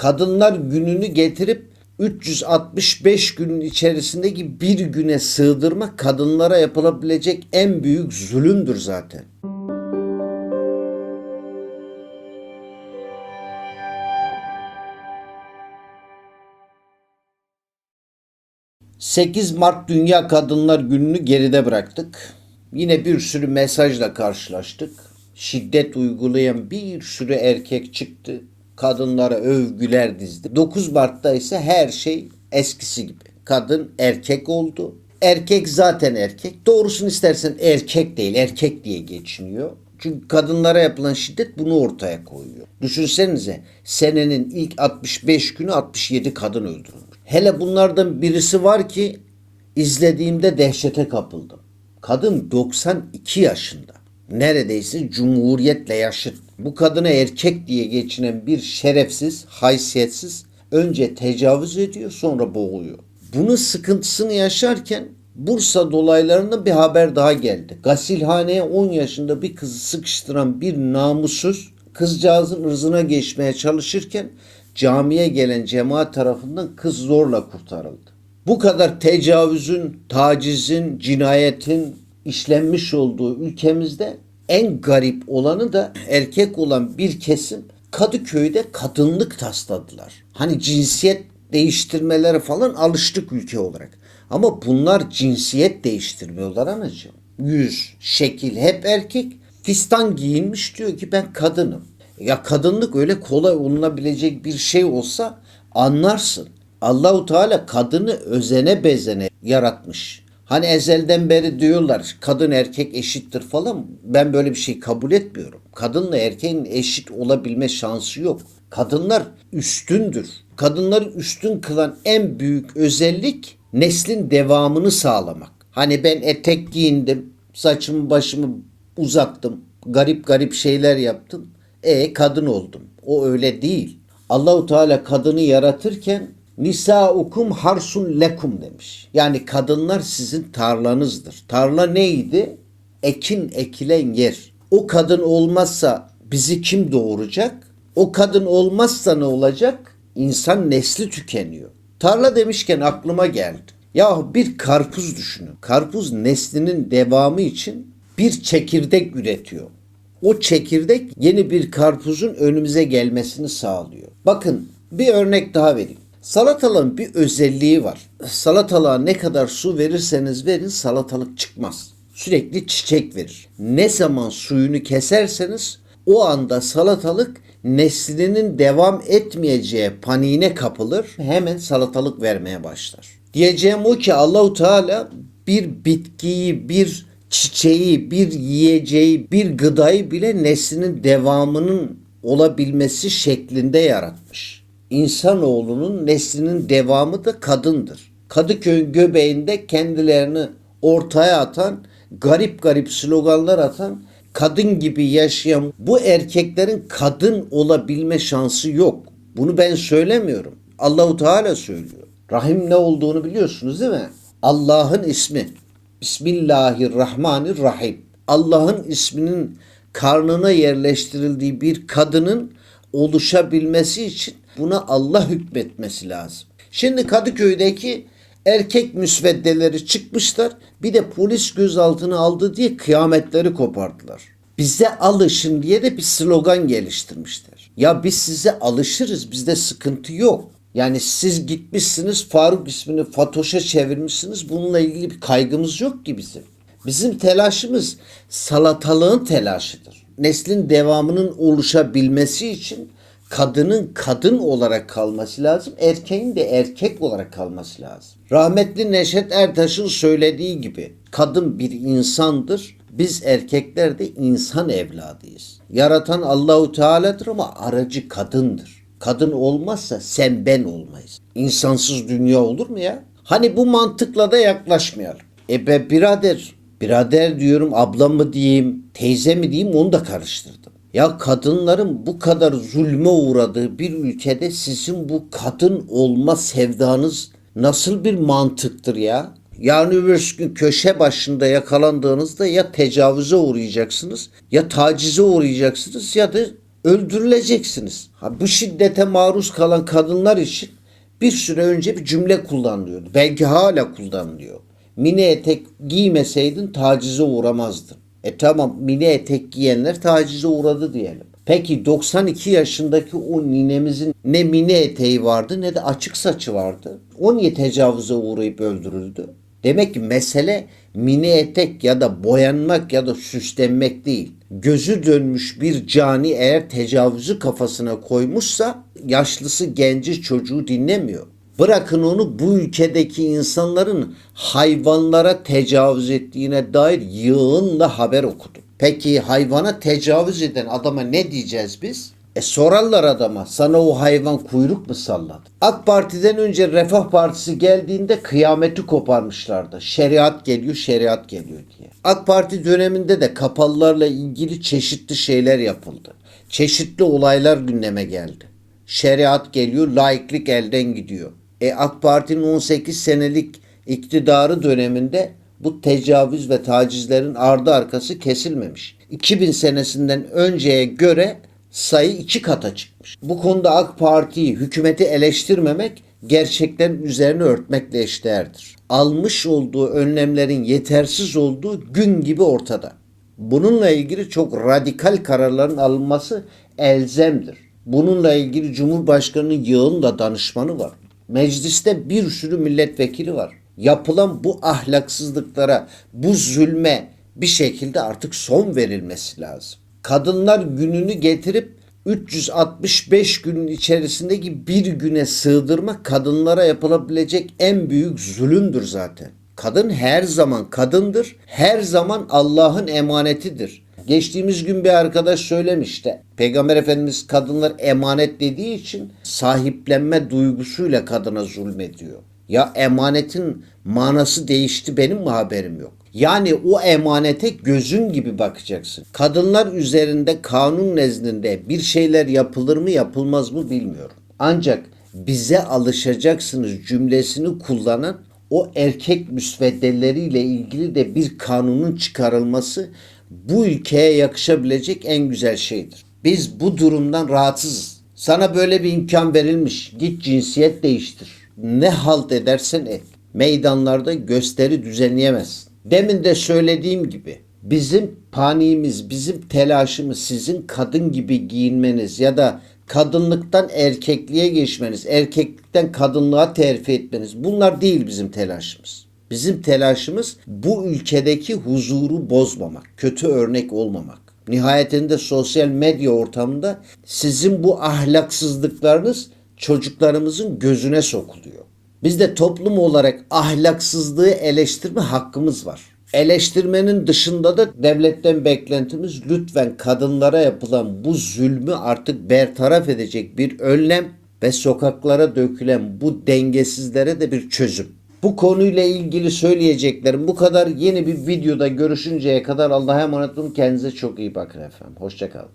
Kadınlar gününü getirip 365 günün içerisindeki bir güne sığdırmak kadınlara yapılabilecek en büyük zulümdür zaten. 8 Mart Dünya Kadınlar Günü'nü geride bıraktık. Yine bir sürü mesajla karşılaştık. Şiddet uygulayan bir sürü erkek çıktı. Kadınlara övgüler dizdi. 9 Mart'ta ise her şey eskisi gibi. Kadın erkek oldu. Erkek zaten erkek. Doğrusunu istersen erkek değil, erkek diye geçiniyor. Çünkü kadınlara yapılan şiddet bunu ortaya koyuyor. Düşünsenize senenin ilk 65 günü 67 kadın öldürülmüş. Hele bunlardan birisi var ki izlediğimde dehşete kapıldım. Kadın 92 yaşında. Neredeyse cumhuriyetle yaşıt. Bu kadına erkek diye geçinen bir şerefsiz, haysiyetsiz önce tecavüz ediyor sonra boğuyor. Bunun sıkıntısını yaşarken Bursa dolaylarında bir haber daha geldi. Gasilhaneye 10 yaşında bir kızı sıkıştıran bir namussuz kızcağızın ırzına geçmeye çalışırken camiye gelen cemaat tarafından kız zorla kurtarıldı. Bu kadar tecavüzün, tacizin, cinayetin işlenmiş olduğu ülkemizde en garip olanı da erkek olan bir kesim Kadıköy'de kadınlık tasladılar. Hani cinsiyet değiştirmelere falan alıştık ülke olarak. Ama bunlar cinsiyet değiştirmiyorlar anacığım. Yüz, şekil hep erkek. Fistan giyinmiş diyor ki ben kadınım. Ya kadınlık öyle kolay olunabilecek bir şey olsa anlarsın. Allahu Teala kadını özene bezene yaratmış. Hani ezelden beri diyorlar kadın erkek eşittir falan. Ben böyle bir şey kabul etmiyorum. Kadınla erkeğin eşit olabilme şansı yok. Kadınlar üstündür. Kadınları üstün kılan en büyük özellik neslin devamını sağlamak. Hani ben etek giyindim, saçımı başımı uzattım, garip garip şeyler yaptım. E kadın oldum. O öyle değil. Allahu Teala kadını yaratırken nisaukum harsun lekum demiş. Yani kadınlar sizin tarlanızdır. Tarla neydi? Ekin ekilen yer. O kadın olmazsa bizi kim doğuracak? O kadın olmazsa ne olacak? İnsan nesli tükeniyor. Tarla demişken aklıma geldi. Ya bir karpuz düşünün. Karpuz neslinin devamı için bir çekirdek üretiyor. O çekirdek yeni bir karpuzun önümüze gelmesini sağlıyor. Bakın bir örnek daha vereyim. Salatalığın bir özelliği var. Salatalığa ne kadar su verirseniz verin salatalık çıkmaz. Sürekli çiçek verir. Ne zaman suyunu keserseniz o anda salatalık neslinin devam etmeyeceği paniğine kapılır. Hemen salatalık vermeye başlar. Diyeceğim o ki Allahu Teala bir bitkiyi, bir çiçeği, bir yiyeceği, bir gıdayı bile neslinin devamının olabilmesi şeklinde yaratmış. İnsanoğlunun neslinin devamı da kadındır. Kadıköy'ün göbeğinde kendilerini ortaya atan, garip garip sloganlar atan, kadın gibi yaşayan bu erkeklerin kadın olabilme şansı yok. Bunu ben söylemiyorum. Allahu Teala söylüyor. Rahim ne olduğunu biliyorsunuz değil mi? Allah'ın ismi. Bismillahirrahmanirrahim. Allah'ın isminin karnına yerleştirildiği bir kadının oluşabilmesi için buna Allah hükmetmesi lazım. Şimdi Kadıköy'deki erkek müsveddeleri çıkmışlar. Bir de polis gözaltına aldı diye kıyametleri kopardılar. Bize alışın diye de bir slogan geliştirmişler. Ya biz size alışırız. Bizde sıkıntı yok. Yani siz gitmişsiniz Faruk ismini Fatoş'a çevirmişsiniz. Bununla ilgili bir kaygımız yok ki bizim. Bizim telaşımız salatalığın telaşıdır. Neslin devamının oluşabilmesi için kadının kadın olarak kalması lazım, erkeğin de erkek olarak kalması lazım. Rahmetli Neşet Ertaş'ın söylediği gibi kadın bir insandır. Biz erkekler de insan evladıyız. Yaratan Allahu Teala'dır ama aracı kadındır. Kadın olmazsa sen ben olmayız. İnsansız dünya olur mu ya? Hani bu mantıkla da yaklaşmayalım. E be birader, birader diyorum abla mı diyeyim, teyze mi diyeyim onu da karıştırdım. Ya kadınların bu kadar zulme uğradığı bir ülkede sizin bu kadın olma sevdanız nasıl bir mantıktır ya? Yarın öbür gün köşe başında yakalandığınızda ya tecavüze uğrayacaksınız ya tacize uğrayacaksınız ya da öldürüleceksiniz. Ha, bu şiddete maruz kalan kadınlar için bir süre önce bir cümle kullanılıyordu. Belki hala kullanılıyor. Mini etek giymeseydin tacize uğramazdın. E tamam mini etek giyenler tacize uğradı diyelim. Peki 92 yaşındaki o ninemizin ne mini eteği vardı ne de açık saçı vardı. O niye tecavüze uğrayıp öldürüldü? Demek ki mesele mini etek ya da boyanmak ya da süslenmek değil. Gözü dönmüş bir cani eğer tecavüzü kafasına koymuşsa yaşlısı genci çocuğu dinlemiyor. Bırakın onu bu ülkedeki insanların hayvanlara tecavüz ettiğine dair yığınla haber okudum. Peki hayvana tecavüz eden adama ne diyeceğiz biz? E sorarlar adama sana o hayvan kuyruk mu salladı? AK Parti'den önce Refah Partisi geldiğinde kıyameti koparmışlardı. Şeriat geliyor, şeriat geliyor diye. AK Parti döneminde de kapalılarla ilgili çeşitli şeyler yapıldı. Çeşitli olaylar gündeme geldi. Şeriat geliyor, laiklik elden gidiyor. E AK Parti'nin 18 senelik iktidarı döneminde bu tecavüz ve tacizlerin ardı arkası kesilmemiş. 2000 senesinden önceye göre sayı iki kata çıkmış. Bu konuda AK Parti'yi, hükümeti eleştirmemek gerçeklerin üzerine örtmekle eşdeğerdir. Almış olduğu önlemlerin yetersiz olduğu gün gibi ortada. Bununla ilgili çok radikal kararların alınması elzemdir. Bununla ilgili Cumhurbaşkanı'nın yığınla danışmanı var. Mecliste bir sürü milletvekili var. Yapılan bu ahlaksızlıklara, bu zulme bir şekilde artık son verilmesi lazım. Kadınlar gününü getirip 365 günün içerisindeki bir güne sığdırmak kadınlara yapılabilecek en büyük zulümdür zaten. Kadın her zaman kadındır. Her zaman Allah'ın emanetidir. Geçtiğimiz gün bir arkadaş söylemişti. Peygamber Efendimiz kadınlar emanet dediği için sahiplenme duygusuyla kadına zulmediyor. Ya emanetin manası değişti benim mi haberim yok? Yani o emanete gözün gibi bakacaksın. Kadınlar üzerinde kanun nezdinde bir şeyler yapılır mı yapılmaz mı bilmiyorum. Ancak bize alışacaksınız cümlesini kullanan o erkek müsveddeleriyle ilgili de bir kanunun çıkarılması bu ülkeye yakışabilecek en güzel şeydir. Biz bu durumdan rahatsızız. Sana böyle bir imkan verilmiş. Git cinsiyet değiştir. Ne halt edersen et. Meydanlarda gösteri düzenleyemezsin. Demin de söylediğim gibi bizim paniğimiz, bizim telaşımız sizin kadın gibi giyinmeniz ya da kadınlıktan erkekliğe geçmeniz, erkeklikten kadınlığa terfi etmeniz bunlar değil bizim telaşımız. Bizim telaşımız bu ülkedeki huzuru bozmamak, kötü örnek olmamak. Nihayetinde sosyal medya ortamında sizin bu ahlaksızlıklarınız çocuklarımızın gözüne sokuluyor. Biz de toplum olarak ahlaksızlığı eleştirme hakkımız var. Eleştirmenin dışında da devletten beklentimiz lütfen kadınlara yapılan bu zulmü artık bertaraf edecek bir önlem ve sokaklara dökülen bu dengesizlere de bir çözüm. Bu konuyla ilgili söyleyeceklerim bu kadar. Yeni bir videoda görüşünceye kadar Allah'a emanet olun. Kendinize çok iyi bakın efendim. Hoşçakalın.